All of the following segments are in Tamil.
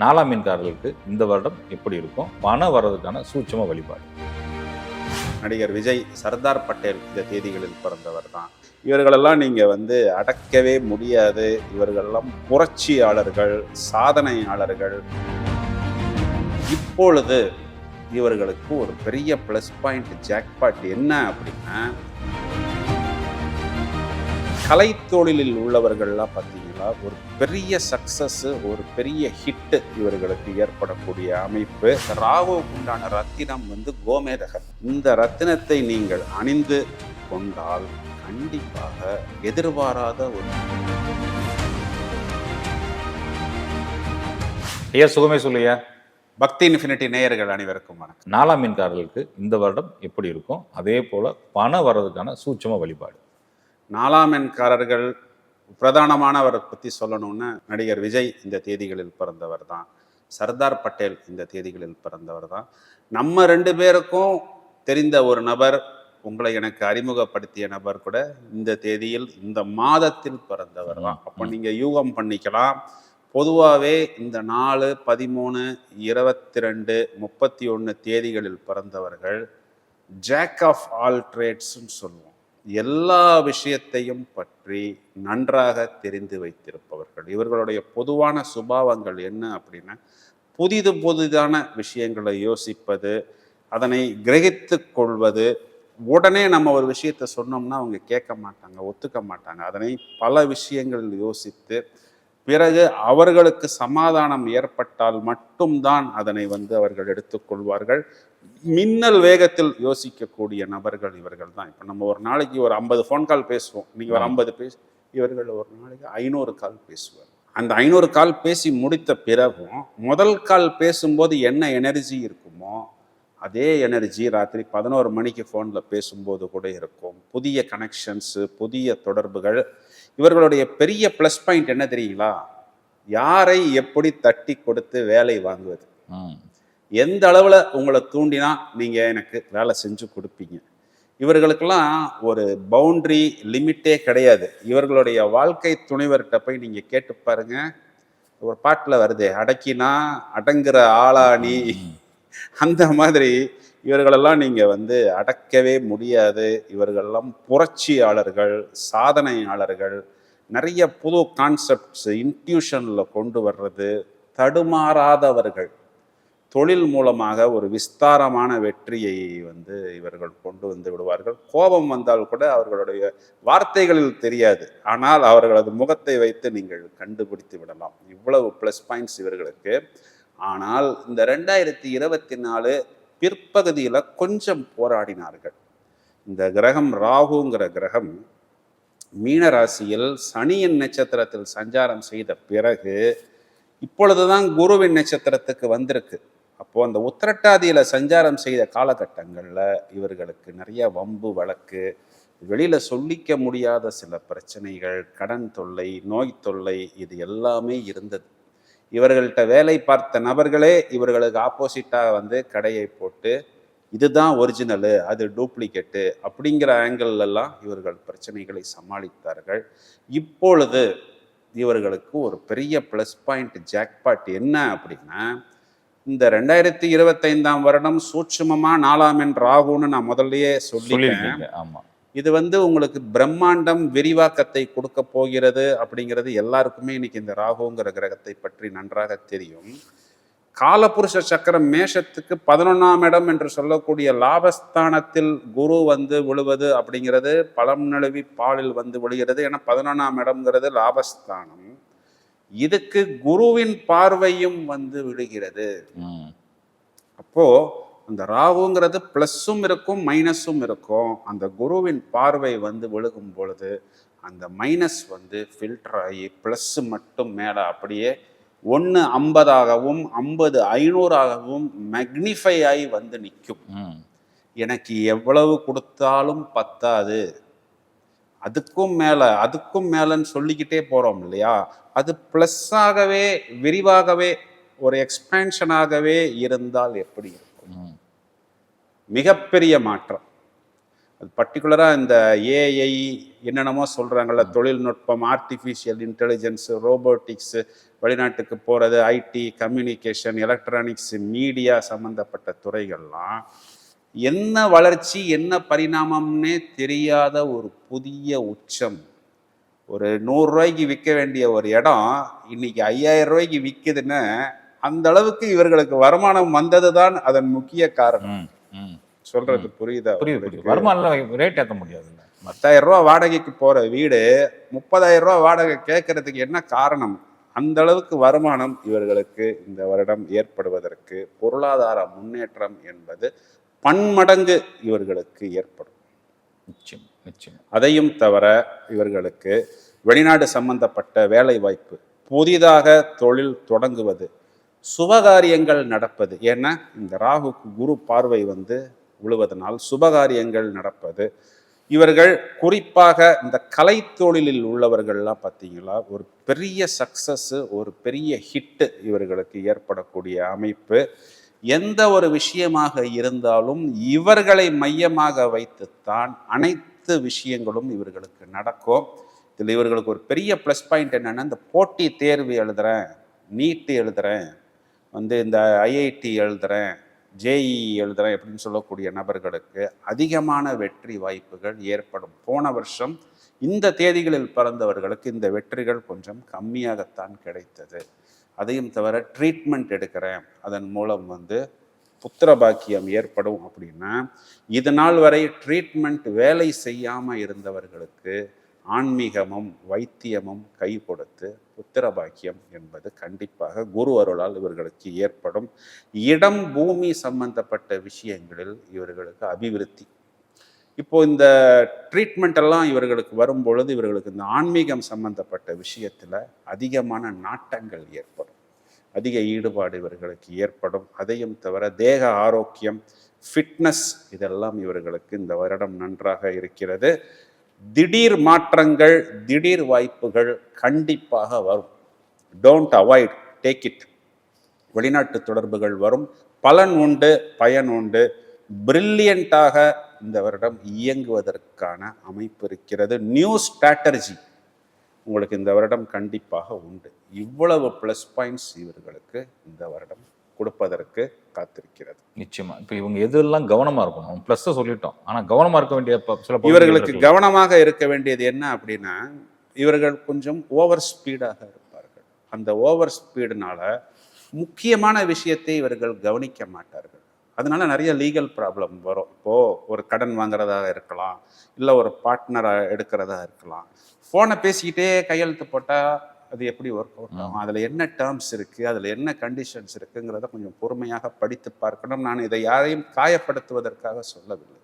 நாலாம் மீன்காரர்களுக்கு இந்த வருடம் எப்படி இருக்கும்? பணம் வர்றதுக்கான சூட்சம வழிபாடு. நடிகர் விஜய் சர்தார் பட்டேல் இந்த தேதிகளில் பிறந்தவர் தான். இவர்களெல்லாம் நீங்க வந்து அடக்கவே முடியாது. இவர்களெல்லாம் புரட்சியாளர்கள் சாதனையாளர்கள். இப்பொழுது இவர்களுக்கு ஒரு பெரிய ப்ளஸ் பாயிண்ட் ஜாக்பாட் என்ன அப்படின்னா கலைத்தொழிலில் உள்ளவர்கள்லாம் பார்த்தீங்களா ஒரு பெரிய சக்சஸ் ஒரு பெரிய ஹிட் இவர்களுக்கு ஏற்படக்கூடிய அமைப்பு. ராகுவுக்கு உண்டான ரத்தினம் வந்து கோமேதகம் இந்த ரத்தினத்தை நீங்கள் அணிந்து கொண்டால் கண்டிப்பாக எதிர்பாராத ஒரு ஐயா சுகமே சொல்லுயா பக்தி இன்ஃபினிட்டி நேயர்கள் அனைவருக்கும் வணக்கம். நாலாம் மீன்காரர்களுக்கு இந்த வருடம் எப்படி இருக்கும்? அதே போல பணம் வர்றதுக்கான சூட்சம வழிபாடு. நாலாம் எண்காரர்கள் பிரதானமானவரை பற்றி சொல்லணும்னா நடிகர் விஜய் இந்த தேதிகளில் பிறந்தவர் தான். சர்தார் பட்டேல் இந்த தேதிகளில் பிறந்தவர் தான். நம்ம ரெண்டு பேருக்கும் தெரிந்த ஒரு நபர் உங்களை எனக்கு அறிமுகப்படுத்திய நபர் கூட இந்த தேதியில் இந்த மாதத்தில் பிறந்தவர் தான். அப்போ நீங்க யூகம் பண்ணிக்கலாம். பொதுவாகவே இந்த நாலு பதிமூணு இருபத்தி ரெண்டு முப்பத்தி ஒன்று தேதிகளில் பிறந்தவர்கள் ஜாக் ஆஃப் ஆல் ட்ரேட்ஸ்ன்னு சொல்லுவோம். எல்லா விஷயத்தையும் பற்றி நன்றாக தெரிந்து வைத்திருப்பவர்கள். இவர்களுடைய பொதுவான சுபாவங்கள் என்ன அப்படின்னா புதிது புதிதான விஷயங்களை யோசிப்பது அதனை கிரகித்து கொள்வது. உடனே நம்ம ஒரு விஷயத்தை சொன்னோம்னா அவங்க கேட்க மாட்டாங்க ஒத்துக்க மாட்டாங்க. அதனை பல விஷயங்கள் யோசித்து பிறகு அவர்களுக்கு சமாதானம் ஏற்பட்டால் மட்டும்தான் அதனை வந்து அவர்கள் எடுத்துக்கொள்வார்கள் மின்னல் வேகத்தில் யோசிக்கக்கூடிய நபர்கள் இவர்கள் தான். இப்போ நம்ம ஒரு நாளைக்கு ஒரு ஐம்பது ஃபோன் கால் பேசுவோம். நீங்கள் ஒரு ஐம்பது பேச இவர்கள் ஒரு நாளைக்கு ஐநூறு கால் பேசுவார். அந்த ஐநூறு கால் பேசி முடித்த பிறகும் முதல் கால் பேசும்போது என்ன எனர்ஜி இருக்குமோ அதே எனர்ஜி ராத்திரி பதினோரு மணிக்கு ஃபோனில் பேசும்போது கூட இருக்கும். புதிய கனெக்ஷன்ஸு புதிய தொடர்புகள். இவர்களுடைய பெரிய ப்ளஸ் பாயிண்ட் என்ன தெரியுங்களா? யாரை எப்படி தட்டி கொடுத்து வேலை வாங்குவது. எந்த அளவில் உங்களை தூண்டினா நீங்கள் எனக்கு வேலை செஞ்சு கொடுப்பீங்க. இவர்களுக்கெல்லாம் ஒரு பவுண்ட்ரி லிமிட்டே கிடையாது. இவர்களுடைய வாழ்க்கை துணைவர்கிட்ட போய் நீங்கள் கேட்டு பாருங்க. ஒரு பாட்டில் வருதே அடக்கினா அடங்குற ஆளாணி அந்த மாதிரி இவர்களெல்லாம் நீங்கள் வந்து அடக்கவே முடியாது. இவர்களெல்லாம் புரட்சியாளர்கள் சாதனையாளர்கள் நிறைய புது கான்செப்ட்ஸ் இன்ட்யூஷனில் கொண்டு வர்றது தடுமாறாதவர்கள். தொழில் மூலமாக ஒரு விஸ்தாரமான வெற்றியை வந்து இவர்கள் கொண்டு வந்து விடுவார்கள். கோபம் வந்தால் கூட அவர்களுடைய வார்த்தைகளில் தெரியாது. ஆனால் அவர்களது முகத்தை வைத்து நீங்கள் கண்டுபிடித்து விடலாம். இவ்வளவு ப்ளஸ் பாயிண்ட்ஸ் இவர்களுக்கு. ஆனால் இந்த ரெண்டாயிரத்தி இருபத்தி நாலு பிற்பகுதியில் கொஞ்சம் போராடினார்கள். இந்த கிரகம் ராகுங்கிற கிரகம் மீன ராசியில் சனியின் நட்சத்திரத்தில் சஞ்சாரம் செய்த பிறகு இப்பொழுதுதான் குருவின் நட்சத்திரத்துக்கு வந்திருக்கு. அப்போது அந்த உத்திரட்டாதியில் சஞ்சாரம் செய்த காலகட்டங்களில் இவர்களுக்கு நிறைய வம்பு வழக்கு வெளியில் சொல்லிக்க முடியாத சில பிரச்சனைகள் கடன் தொல்லை நோய் தொல்லை இது எல்லாமே இருந்தது. இவர்கள்ட்ட வேலை பார்த்த நபர்களே இவர்களுக்கு ஆப்போசிட்டாக வந்து கடையை போட்டு இதுதான் ஒரிஜினலு அது டூப்ளிகேட்டு அப்படிங்கிற ஆங்கிள்லாம் இவர்கள் பிரச்சனைகளை சமாளித்தார்கள். இப்பொழுது இவர்களுக்கு ஒரு பெரிய ப்ளஸ் பாயிண்ட் ஜாக்பாட் என்ன அப்படின்னா இந்த ரெண்டாயிரத்தி இருபத்தைந்தாம் வருடம் சூட்சுமமா நாலாம் என் ராகுன்னு நான் முதல்லயே சொல்லியிருக்கீங்க. ஆமா. இது வந்து உங்களுக்கு பிரம்மாண்டம் விரிவாக்கத்தை கொடுக்க போகிறது அப்படிங்கிறது எல்லாருக்குமே இன்னைக்கு இந்த ராகுங்கிற கிரகத்தை பற்றி நன்றாக தெரியும். காலபுருஷ சக்கரம் மேஷத்துக்கு பதினொன்னாம் இடம் என்று சொல்லக்கூடிய லாபஸ்தானத்தில் குரு வந்து விழுவது அப்படிங்கிறது பழம் நழுவி பாலில் வந்து விழுகிறது. ஏன்னா பதினொன்னாம் இடம்ங்கிறது லாபஸ்தானம். இதுக்கு குருவின் பார்வையும் வந்து விழுகிறது ம். அப்போ அந்த ராகுங்கிறது ப்ளஸ்ஸும் இருக்கும் மைனஸும் இருக்கும் அந்த குருவின் பார்வை வந்து விழுகும் பொழுது அந்த மைனஸ் வந்து ஃபில்டர் ஆகி ப்ளஸ் மட்டும் மேலே அப்படியே ஒன்று ஐம்பதாகவும் ஐம்பது ஐநூறாகவும் மேக்னிஃபை ஆகி வந்து நிற்கும். எனக்கு எவ்வளவு கொடுத்தாலும் பத்தாது அதுக்கும் மேலே அதுக்கும் மேலேன்னு சொல்லிக்கிட்டே போகிறோம் இல்லையா? அது ப்ளஸ்ஸாகவே விரிவாகவே ஒரு எக்ஸ்பேன்ஷனாகவே இருந்தால் எப்படி இருக்கும். மிகப்பெரிய மாற்றம். அது பர்டிகுலராக இந்த ஏஐ என்னென்னமோ சொல்கிறாங்கல்ல தொழில்நுட்பம் ஆர்டிஃபிஷியல் இன்டெலிஜென்ஸ் ரோபோட்டிக்ஸு வெளிநாட்டுக்கு போகிறது ஐடி கம்யூனிகேஷன் எலக்ட்ரானிக்ஸ் மீடியா சம்மந்தப்பட்ட துறைகள்லாம் என்ன வளர்ச்சி என்ன பரிணாமம்னே தெரியாத ஒரு புதிய உச்சம். ஒரு நூறு ரூபாய்க்கு விற்க வேண்டிய ஒரு இடம் இன்னைக்கு ஐயாயிரம் ரூபாய்க்கு விற்குதுன்னா அந்த அளவுக்கு இவர்களுக்கு வருமானம் வந்தது தான் அதன் முக்கிய காரணம். சொல்றது புரியுதா? புரியுது வருமானம் ரேட் ஏற்ற முடியாதுல்ல பத்தாயிரம் ரூபா வாடகைக்கு போற வீடு முப்பதாயிரம் ரூபா வாடகை கேட்கறதுக்கு என்ன காரணம்? அந்த அளவுக்கு வருமானம் இவர்களுக்கு இந்த வருடம் ஏற்படுவதற்கு பொருளாதார முன்னேற்றம் என்பது பன்மடங்கு இவர்களுக்கு ஏற்படும். நிச்சயம் நிச்சயம். அதையும் தவிர இவர்களுக்கு வெளிநாடு சம்பந்தப்பட்ட வேலை வாய்ப்பு புதிதாக தொழில் தொடங்குவது சுபகாரியங்கள் நடப்பது. ஏன்னா இந்த ராகுக்கு குரு பார்வை வந்து விழுவதனால் சுபகாரியங்கள் நடப்பது. இவர்கள் குறிப்பாக இந்த கலைத்தொழிலில் உள்ளவர்கள்லாம் பார்த்தீங்களா ஒரு பெரிய சக்சஸ் ஒரு பெரிய ஹிட்டு இவர்களுக்கு ஏற்படக்கூடிய அமைப்பு. எந்த ஒரு விஷயமாக இருந்தாலும் இவர்களை மையமாக வைத்துத்தான் அனைத்து விஷயங்களும் இவர்களுக்கு நடக்கும். இதில் இவர்களுக்கு ஒரு பெரிய ப்ளஸ் பாயிண்ட் என்னென்னா இந்த போட்டி தேர்வு எழுதுகிறேன் நீட்டு எழுதுகிறேன் வந்து இந்த ஐஐடி எழுதுகிறேன் ஜேஇ எழுதுகிறேன் அப்படின்னு சொல்லக்கூடிய நபர்களுக்கு அதிகமான வெற்றி வாய்ப்புகள் ஏற்படும். போன வருஷம் இந்த தேதிகளில் பிறந்தவர்களுக்கு இந்த வெற்றிகள் கொஞ்சம் கம்மியாகத்தான் கிடைத்தது. அதையும் தவிர ட்ரீட்மெண்ட் எடுக்கிறேன். அதன் மூலம் வந்து புத்திர பாக்கியம் ஏற்படும் அப்படின்னா இது நாள் வரை ட்ரீட்மெண்ட் வேலை செய்யாமல் இருந்தவர்களுக்கு ஆன்மீகமும் வைத்தியமும் கை கொடுத்து புத்திர பாக்கியம் என்பது கண்டிப்பாக குரு அருளால் இவர்களுக்கு ஏற்படும். இடம் பூமி சம்பந்தப்பட்ட விஷயங்களில் இவர்களுக்கு அபிவிருத்தி. இப்போ இந்த ட்ரீட்மெண்ட் எல்லாம் இவர்களுக்கு வரும் பொழுது இவர்களுக்கு இந்த ஆன்மீகம் சம்பந்தப்பட்ட விஷயத்தில் அதிகமான நாட்டங்கள் ஏற்படும். அதிக ஈடுபாடு இவர்களுக்கு ஏற்படும். அதையும் தவிர தேக ஆரோக்கியம் ஃபிட்னஸ் இதெல்லாம் இவர்களுக்கு இந்த வருடம் நன்றாக இருக்கிறது. திடீர் மாற்றங்கள் திடீர் வாய்ப்புகள் கண்டிப்பாக வரும். டோன்ட் அவாய்ட் டேக் இட் வெளிநாட்டு தொடர்புகள் வரும். பலன் உண்டு பயன் உண்டு. பிரில்லியண்ட்டாக இந்த வருடம் இயங்குவதற்கான அமைப்பு இருக்கிறது. நியூ ஸ்ட்ராட்டர்ஜி உங்களுக்கு இந்த வருடம் கண்டிப்பாக உண்டு. இவ்வளவு ப்ளஸ் பாயிண்ட்ஸ் இவர்களுக்கு இந்த வருடம் கொடுப்பதற்கு காத்திருக்கிறது. நிச்சயமா. இப்போ இவங்க எதெல்லாம் கவனமா இருக்கணும்? ப்ளஸ் சொல்லிட்டோம். ஆனா கவனமா இருக்க வேண்டிய சில இவர்களுக்கு. கவனமாக இருக்க வேண்டியது என்ன அப்படின்னா இவர்கள் கொஞ்சம் ஓவர் ஸ்பீடாக இருப்பார்கள். அந்த ஓவர் ஸ்பீடுனால முக்கியமான விஷயத்தை இவர்கள் கவனிக்க மாட்டார்கள். அதனால நிறைய லீகல் ப்ராப்ளம் வரும். இப்போ ஒரு கடன் வாங்குறதா இருக்கலாம் இல்லை ஒரு பார்ட்னரை எடுக்கிறதா இருக்கலாம். ஃபோனை பேசிக்கிட்டே கையெழுத்து போட்டால் அது எப்படி ஒர்க் அவுட் ஆகும்? அதில் என்ன டேர்ம்ஸ் இருக்குது அதில் என்ன கண்டிஷன்ஸ் இருக்குங்கிறத கொஞ்சம் பொறுமையாக படித்து பார்க்கணும். நான் இதை யாரையும் காயப்படுத்துவதற்காக சொல்லவில்லை.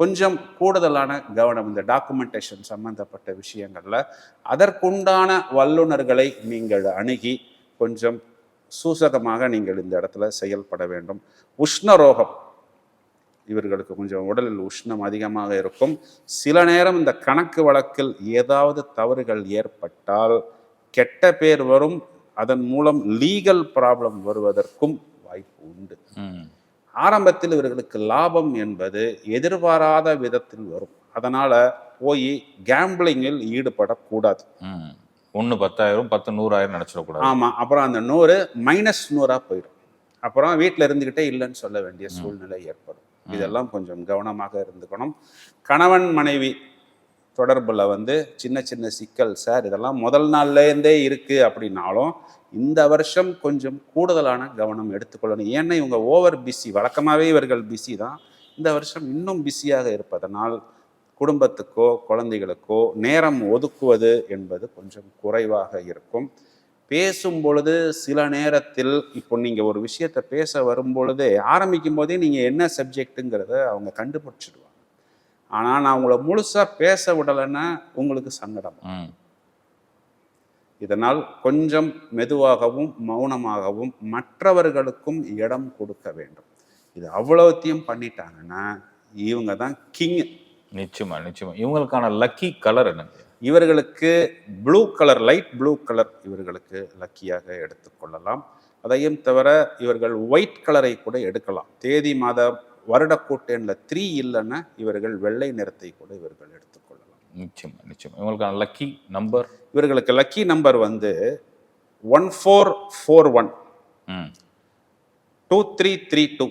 கொஞ்சம் கூடுதலான கவனம். இந்த டாக்குமெண்டேஷன் சம்பந்தப்பட்ட விஷயங்கள்ல அதற்குண்டான வல்லுநர்களை நீங்கள் அணுகி கொஞ்சம் சூசகமாக நீங்கள் இந்த இடத்துல செயல்பட வேண்டும். உஷ்ணரோகம். இவர்களுக்கு கொஞ்சம் உடலில் உஷ்ணம் அதிகமாக இருக்கும். சில நேரம் இந்த கணக்கு வழக்கில் ஏதாவது தவறுகள் ஏற்பட்டால் கெட்ட பேர் வரும். அதன் மூலம் லீகல் ப்ராப்ளம் வருவதற்கும் வாய்ப்பு உண்டு. ஆரம்பத்தில் இவர்களுக்கு லாபம் என்பது எதிர்பாராத விதத்தில் வரும். அதனால போய் கேம்பிளிங்கில் ஈடுபடக்கூடாது. ஒண்ணு பத்தாயிரம் பத்து நூறாயிரம் நினைச்சிடக்கூடாது. ஆமா அப்புறம் அந்த நூறு மைனஸ் நூறா போயிடும். அப்புறம் வீட்டில் இருந்துகிட்டே இல்லைன்னு சொல்ல வேண்டிய சூழ்நிலை ஏற்படும். இதெல்லாம் கொஞ்சம் கவனமாக இருந்துக்கணும். கணவன் மனைவி தொடர்புல வந்து சின்ன சின்ன சிக்கல் சார் இதெல்லாம் முதல் நாள்ல இருந்தே இருக்கு அப்படின்னாலும் இந்த வருஷம் கொஞ்சம் கூடுதலான கவனம் எடுத்துக்கொள்ளணும். ஏன்னா இவங்க ஓவர் பிஸி வழக்கமாகவே இவர்கள் பிஸி தான். இந்த வருஷம் இன்னும் பிஸியாக இருப்பதனால் குடும்பத்துக்கோ குழந்தைகளுக்கோ நேரம் ஒதுக்குவது என்பது கொஞ்சம் குறைவாக இருக்கும். பேசும் பொழுது சில நேரத்தில் இப்போ நீங்க ஒரு விஷயத்த பேச வரும் பொழுதே ஆரம்பிக்கும் போதே நீங்க என்ன சப்ஜெக்ட்டுங்கிறத அவங்க கண்டுபிடிச்சிடுவாங்க. ஆனா நான் உங்களை முழுசா பேச விடலைன்னா உங்களுக்கு சங்கடம். இதனால் கொஞ்சம் மெதுவாகவும் மௌனமாகவும் மற்றவர்களுக்கும் இடம் கொடுக்க வேண்டும். இது அவ்வளவுத்தையும் பண்ணிட்டாங்கன்னா இவங்க தான் கிங் நிச்சயமா நிச்சயமா. இவங்களுக்கான லக்கி கலர் என்னங்க இவர்களுக்கு blue colour light blue colour இவர்களுக்கு லக்கியாக எடுத்துக்கொள்ளலாம் அதையும் தவிர இவர்கள் ஒயிட் கலரை கூட எடுக்கலாம். தேதி மாத வருடக்கூட்டெண்ல த்ரீ இல்லைன்னா இவர்கள் வெள்ளை நிறத்தை கூட இவர்கள் எடுத்துக்கொள்ளலாம் நிச்சயமா நிச்சயமா. இவங்களுக்கான லக்கி நம்பர் இவர்களுக்கு லக்கி நம்பர் வந்து one four four one two three three two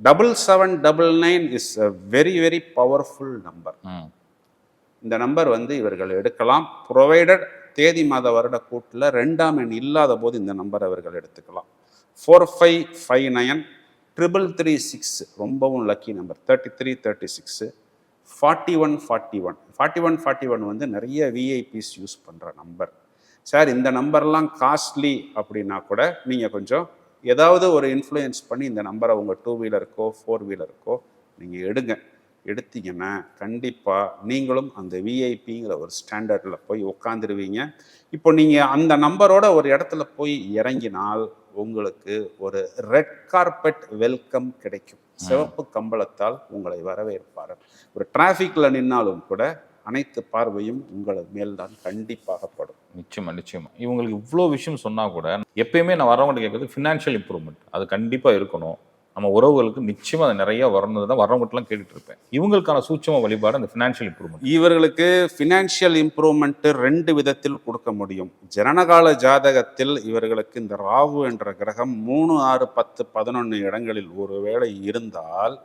double seven double nine is a very very powerful number இந்த நம்பர் வந்து இவர்கள் எடுக்கலாம். ப்ரொவைடட் தேதி மாத வருட கூட்டில் ரெண்டாம் எண் இல்லாத போது இந்த நம்பர் அவர்கள் எடுத்துக்கலாம். Four five five nine triple three six ரொம்பவும் lucky number thirty three thirty six forty one forty one forty one forty one வந்து நிறைய விஐபிஸ் யூஸ் பண்ணுற நம்பர் சார் இந்த நம்பர்லாம் காஸ்ட்லி அப்படின்னா கூட நீங்கள் கொஞ்சம் ஏதாவது ஒரு இன்ஃப்ளூயன்ஸ் பண்ணி இந்த நம்பரை உங்கள் டூ வீலருக்கோ ஃபோர் வீலருக்கோ நீங்கள் எடுங்க. எடுத்தீங்கன்னா கண்டிப்பாக நீங்களும் அந்த விஐபிங்கிற ஒரு ஸ்டாண்டர்டில் போய் உட்காந்துருவீங்க இப்போ நீங்கள் அந்த நம்பரோட ஒரு இடத்துல போய் இறங்கினால் உங்களுக்கு ஒரு ரெட் கார்பெட் வெல்கம் கிடைக்கும். சிவப்பு கம்பளத்தால் உங்களை வரவேற்பார் ஒரு டிராஃபிக்கில் நின்னாலும் கூட அனைத்து பார்வையும் உங்கள் மேல்தான் கண்டிப்பாக படும். நிச்சயமா நிச்சயமா. இவங்களுக்கு இவ்வளோ விஷயம் சொன்னா கூட எப்பயுமே நான் வரவங்கள்ட்ட கேட்கறது ஃபினான்ஷியல் இம்ப்ரூவ்மெண்ட் அது கண்டிப்பா இருக்கணும். நம்ம உறவுகளுக்கு நிச்சயமா அது நிறைய வரணும் தான் வரவங்கட்டெல்லாம் கேட்டுட்டு இருப்பேன் இவங்களுக்கான சூட்சம வழிபாடு அந்த ஃபினான்ஷியல் இம்ப்ரூவ்மெண்ட் இவர்களுக்கு ஃபினான்ஷியல் இம்ப்ரூவ்மெண்ட் ரெண்டு விதத்தில் கொடுக்க முடியும். ஜனனகால ஜாதகத்தில் இவர்களுக்கு இந்த ராகு என்ற கிரகம் மூணு ஆறு பத்து பதினொன்று இடங்களில் ஒருவேளை இருந்தால்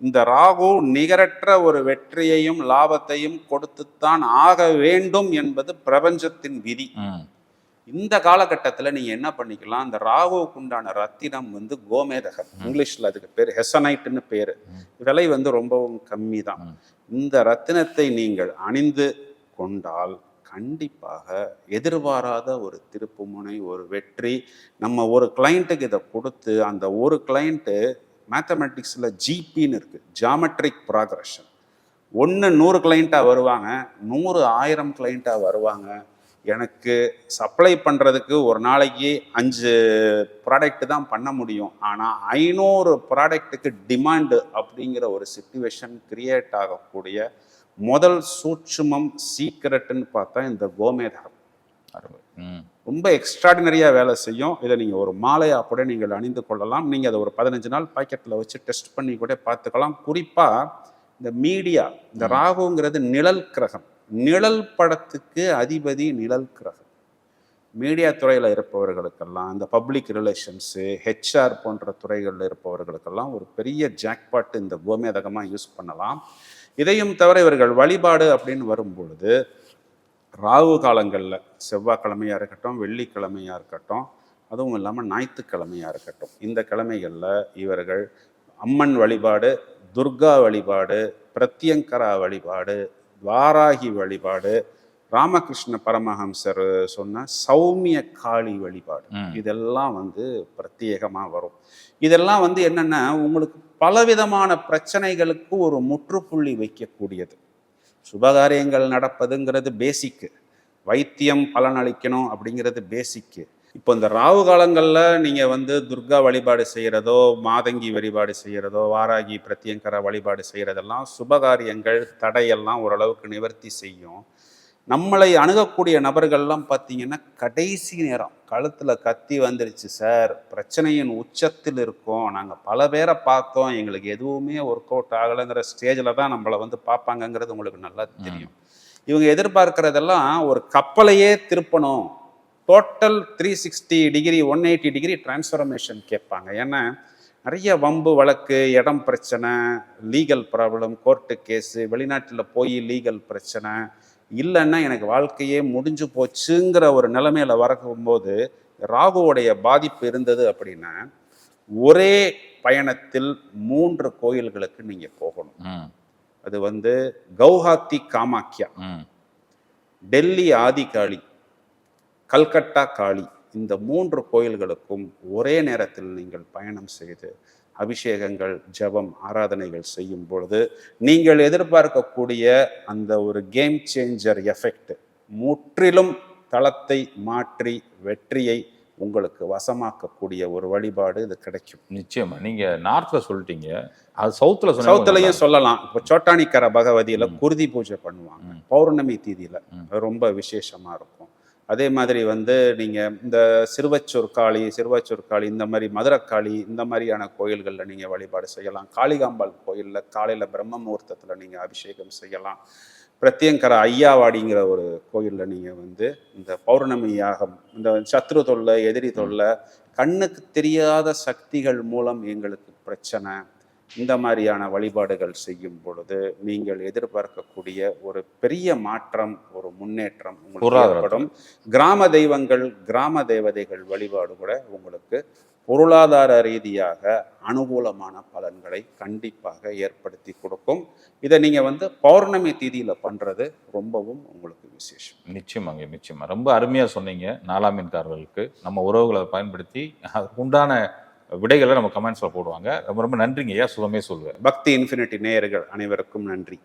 இந்த ராகு நிகரற்ற ஒரு வெற்றியையும் லாபத்தையும் கொடுத்துத்தான் ஆக வேண்டும் என்பது பிரபஞ்சத்தின் விதி. இந்த காலகட்டத்தில் நீங்கள் என்ன பண்ணிக்கலாம்? இந்த ராகுவுக்கு உண்டான ரத்தினம் வந்து கோமேதகம். இங்கிலீஷில் அதுக்கு பேர் ஹெசனைட்டுன்னு பேர். விலை வந்து ரொம்பவும் கம்மி தான். இந்த ரத்தினத்தை நீங்கள் அணிந்து கொண்டால் கண்டிப்பாக எதிர்பாராத ஒரு திருப்புமுனை ஒரு வெற்றி நம்ம ஒரு கிளைண்ட்டுக்கு இதை கொடுத்து அந்த ஒரு கிளைண்ட்டு மேத்தமெட்டிக்ஸில் ஜிபின்னு இருக்குது ஜாமெட்ரிக் ப்ராக்ரஷன் ஒன்று நூறு கிளைண்ட்டாக வருவாங்க நூறு ஆயிரம் கிளைண்ட்டாக வருவாங்க. எனக்கு சப்ளை பண்ணுறதுக்கு ஒரு நாளைக்கு அஞ்சு ப்ராடக்ட் தான் பண்ண முடியும். ஆனால் ஐநூறு ப்ராடக்ட்டுக்கு டிமாண்டு அப்படிங்கிற ஒரு சுச்சுவேஷன் கிரியேட் ஆகக்கூடிய முதல் சூட்சுமம் சீக்கிரட்டுன்னு பார்த்தா இந்த கோமேதகம் ரொம்ப எக்ஸ்ட்ராடினரியாக வேலை செய்யும். இதை நீங்கள் ஒரு மாலையாக கூட நீங்கள் அணிந்து கொள்ளலாம். நீங்கள் அதை ஒரு பதினஞ்சு நாள் பாக்கெட்டில் வச்சு டெஸ்ட் பண்ணி கூட பார்த்துக்கலாம். குறிப்பாக இந்த மீடியா இந்த ராகுங்கிறது நிழல் கிரகம். நிழல் படத்துக்கு அதிபதி நிழல் கிரகம். மீடியா துறையில் இருப்பவர்களுக்கெல்லாம் இந்த பப்ளிக் ரிலேஷன்ஸு ஹெச்ஆர் போன்ற துறைகளில் இருப்பவர்களுக்கெல்லாம் ஒரு பெரிய ஜாக்பாட் இந்த கோமேதகமாக யூஸ் பண்ணலாம். இதையும் தவிர இவர்கள் வழிபாடு அப்படின்னு வரும்பொழுது ராகு காலங்களில் செவ்வாய்க்கிழமையாக இருக்கட்டும் வெள்ளிக்கிழமையாக இருக்கட்டும் அதுவும் இல்லாமல் ஞாயிற்றுக்கிழமையாக இருக்கட்டும் இந்த கிழமைகளில் இவர்கள் அம்மன் வழிபாடு துர்கா வழிபாடு பிரத்யங்கரா வழிபாடு வாராகி வழிபாடு. ராமகிருஷ்ண பரமஹம்சர் சொன்ன சௌமிய காளி வழிபாடு. இதெல்லாம் வந்து பிரத்யேகமாக வரும். இதெல்லாம் வந்து என்னென்னா உங்களுக்கு பலவிதமான பிரச்சனைகளுக்கு ஒரு முற்றுப்புள்ளி வைக்கக்கூடியது. சுபகாரியங்கள் நடப்பதுங்கிறது பேசிக்கு வைத்தியம் பலனளிக்கணும் அப்படிங்கிறது பேசிக்கு இப்போ இந்த ராகு காலங்களில் நீங்கள் வந்து துர்கா வழிபாடு செய்கிறதோ மாதங்கி வழிபாடு செய்கிறதோ வாராகி பிரத்யங்கர வழிபாடு செய்கிறதெல்லாம் சுபகாரியங்கள் தடையெல்லாம் ஓரளவுக்கு நிவர்த்தி செய்யும். நம்மளை அணுகக்கூடிய நபர்கள்லாம் பார்த்தீங்கன்னா கடைசி நேரம் கழுத்தில் கத்தி வந்துருச்சு சார் பிரச்சனையின் உச்சத்தில் இருக்கோம். நாங்கள் பல பேரை பார்த்தோம். எங்களுக்கு எதுவுமே ஒர்க் அவுட் ஆகலைங்கிற ஸ்டேஜில் தான் நம்மளை வந்து பார்ப்பாங்கங்கிறது உங்களுக்கு நல்லா தெரியும். இவங்க எதிர்பார்க்கறதெல்லாம் ஒரு கப்பலையே திருப்பணும். Total three sixty degree one eighty degree transformation கேட்பாங்க. ஏன்னா நிறைய வம்பு வழக்கு இடம் பிரச்சனை லீகல் ப்ராப்ளம் கோர்ட்டு கேஸு வெளிநாட்டில் போய் லீகல் பிரச்சனை இல்லைன்னா எனக்கு வாழ்க்கையே முடிஞ்சு போச்சுங்கிற ஒரு நிலைமையில வரக்கும்போது ராகுவோடைய பாதிப்பு இருந்தது அப்படின்னா ஒரே பயணத்தில் மூன்று கோயில்களுக்கு நீங்கள் போகணும். அது வந்து கவுஹாத்தி காமாக்கியா. டெல்லி ஆதிகாளி கல்கட்டா காளி. இந்த மூன்று கோயில்களுக்கும் ஒரே நேரத்தில் நீங்கள் பயணம் செய்து அபிஷேகங்கள் ஜெபம் ஆராதனைகள் செய்யும் பொழுது நீங்கள் எதிர்பார்க்கக்கூடிய அந்த ஒரு கேம் சேஞ்சர் எஃபெக்ட் முற்றிலும் தளத்தை மாற்றி வெற்றியை உங்களுக்கு வசமாக்கக்கூடிய ஒரு வழிபாடு இது கிடைக்கும். நிச்சயமா. நீங்க நார்த்ல சொல்லிட்டீங்க. அது சவுத்துல சவுத்துலயும் சொல்லலாம். இப்போ சோட்டானிக்கர பகவதியில குருதி பூஜை பண்ணுவாங்க. பௌர்ணமி தீதியில. ரொம்ப விசேஷமா இருக்கும். அதே மாதிரி வந்து நீங்கள் இந்த சிறுவச்சொற்காளி சிறுவச்சொற்காளி இந்த மாதிரி மதுரக்காளி இந்த மாதிரியான கோயில்களில் நீங்கள் வழிபாடு செய்யலாம். காளிகாம்பாள் கோயிலில் காலையில் பிரம்ம முகூர்த்தத்தில் நீங்கள் அபிஷேகம் செய்யலாம். பிரத்யங்கர ஐயாவாடிங்கிற ஒரு கோயிலில் நீங்கள் வந்து இந்த பௌர்ணமி யாகம் இந்த சத்ரு தொல்லை எதிரி தொல்லை கண்ணுக்கு தெரியாத சக்திகள் மூலம் எங்களுக்கு பிரச்சனை இந்த மாதிரியான வழிபாடுகள் செய்யும் பொழுது நீங்கள் எதிர்பார்க்கக்கூடிய ஒரு பெரிய மாற்றம் ஒரு முன்னேற்றம் உங்களுக்கு. ஏற்படும். கிராம தெய்வங்கள் கிராம தேவதைகள் வழிபாடு கூட உங்களுக்கு பொருளாதார ரீதியாக அனுகூலமான பலன்களை கண்டிப்பாக ஏற்படுத்தி கொடுக்கும். இதை நீங்க வந்து பௌர்ணமி தீதியில பண்றது ரொம்பவும் உங்களுக்கு விசேஷம். நிச்சயமாங்க நிச்சயமா. ரொம்ப அருமையா சொன்னீங்க நாலாமீன்காரர்களுக்கு நம்ம உறவுகளை பயன்படுத்தி அதுக்கு உண்டான விடைகளை நம்ம கமெண்ட்ஸ்ல போடுவாங்க. ரொம்ப ரொம்ப நன்றிங்க ஐயா. சுகமே சொல்லுவேன். பக்தி இன்ஃபினிட்டி நேயர்கள் அனைவருக்கும் நன்றி.